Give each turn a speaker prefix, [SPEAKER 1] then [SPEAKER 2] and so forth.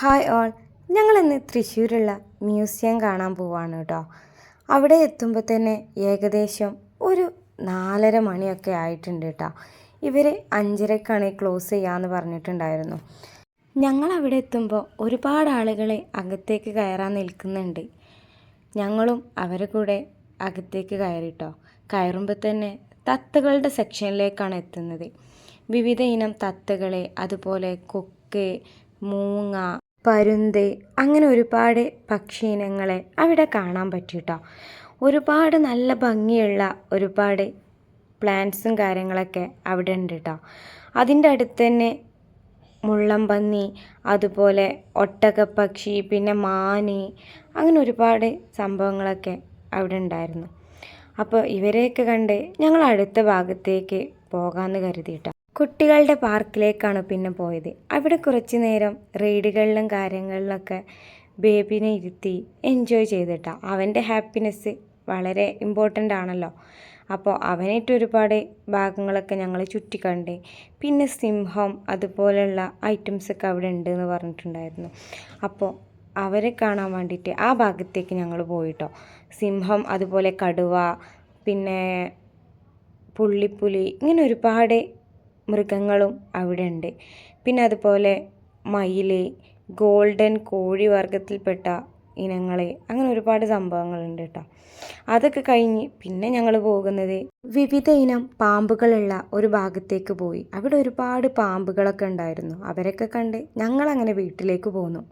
[SPEAKER 1] Hi all ഞങ്ങളിന്ന് തൃശ്ശൂരുള്ള museum കാണാൻ പോവാണ് കേട്ടോ അവിടെ എത്തുമ്പോൾ തന്നെ ഏകദേശം ഒരു നാലര മണിയൊക്കെ ആയിട്ടുണ്ട് കേട്ടോ ഇവർ അഞ്ചരക്കാണ് ക്ലോസ് ചെയ്യാമെന്ന് പറഞ്ഞിട്ടുണ്ടായിരുന്നു. ഞങ്ങൾ അവിടെ എത്തുമ്പോൾ ഒരുപാട് ആളുകളെ അകത്തേക്ക് കയറാൻ നിൽക്കുന്നുണ്ട്. ഞങ്ങളും അവരെ കൂടെ അകത്തേക്ക് കയറിട്ടോ കയറുമ്പോൾ തന്നെ തത്തകളുടെ സെക്ഷനിലേക്കാണ് എത്തുന്നത്. വിവിധ ഇനം തത്തകളെ അതുപോലെ കൊക്ക് മൂങ്ങ പരുന്ത് അങ്ങനെ ഒരുപാട് പക്ഷി ഇനങ്ങളെ അവിടെ കാണാൻ പറ്റിട്ടോ. ഒരുപാട് നല്ല ഭംഗിയുള്ള ഒരുപാട് പ്ലാന്റ്സും കാര്യങ്ങളൊക്കെ അവിടെ ഉണ്ട് കേട്ടോ അതിന്റെ അടുത്ത് തന്നെ മുള്ളംപന്നി അതുപോലെ ഒട്ടകപ്പക്ഷി പിന്നെ മാന് അങ്ങനെ ഒരുപാട് സംഭവങ്ങളൊക്കെ അവിടെ ഉണ്ടായിരുന്നു. അപ്പോൾ ഇവരെയൊക്കെ കണ്ട് ഞങ്ങൾ അടുത്ത ഭാഗത്തേക്ക് പോകാമെന്ന് കരുതിയിട്ടോ. കുട്ടികളുടെ പാർക്കിലേക്കാണ് പിന്നെ പോയത്. അവിടെ കുറച്ച് നേരം റൈഡുകളിലും കാര്യങ്ങളിലൊക്കെ ബേബിനെ ഇരുത്തി എൻജോയ് ചെയ്തിട്ടാണ് അവന്റെ ഹാപ്പിനെസ് വളരെ ഇമ്പോർട്ടന്റ് ആണല്ലോ. അപ്പോൾ അവനായിട്ട് ഒരുപാട് ഭാഗങ്ങളൊക്കെ ഞങ്ങൾ ചുറ്റിക്കണ്ട് പിന്നെ സിംഹം അതുപോലെയുള്ള ഐറ്റംസൊക്കെ അവിടെ ഉണ്ട് എന്ന് പറഞ്ഞിട്ടുണ്ടായിരുന്നു. അപ്പോൾ അവരെ കാണാൻ വേണ്ടിയിട്ട് ആ ഭാഗത്തേക്ക് ഞങ്ങൾ പോയിട്ടോ. സിംഹം അതുപോലെ കടുവ പിന്നെ പുള്ളിപ്പുലി ഇങ്ങനെ ഒരുപാട് മൃഗങ്ങളും അവിടെ ഉണ്ട് പിന്നെ അതുപോലെ മയിൽ ഗോൾഡൻ കോഴി വർഗത്തിൽപ്പെട്ട ഇനങ്ങൾ അങ്ങനെ ഒരുപാട് സംഭവങ്ങളുണ്ട് കേട്ടോ. അതൊക്കെ കഴിഞ്ഞ് പിന്നെ ഞങ്ങൾ പോകുന്നത് വിവിധ ഇനം പാമ്പുകളുള്ള ഒരു ഭാഗത്തേക്ക് പോയി. അവിടെ ഒരുപാട് പാമ്പുകളൊക്കെ ഉണ്ടായിരുന്നു. അവരൊക്കെ കണ്ട് ഞങ്ങളങ്ങനെ വീട്ടിലേക്ക് പോന്നു.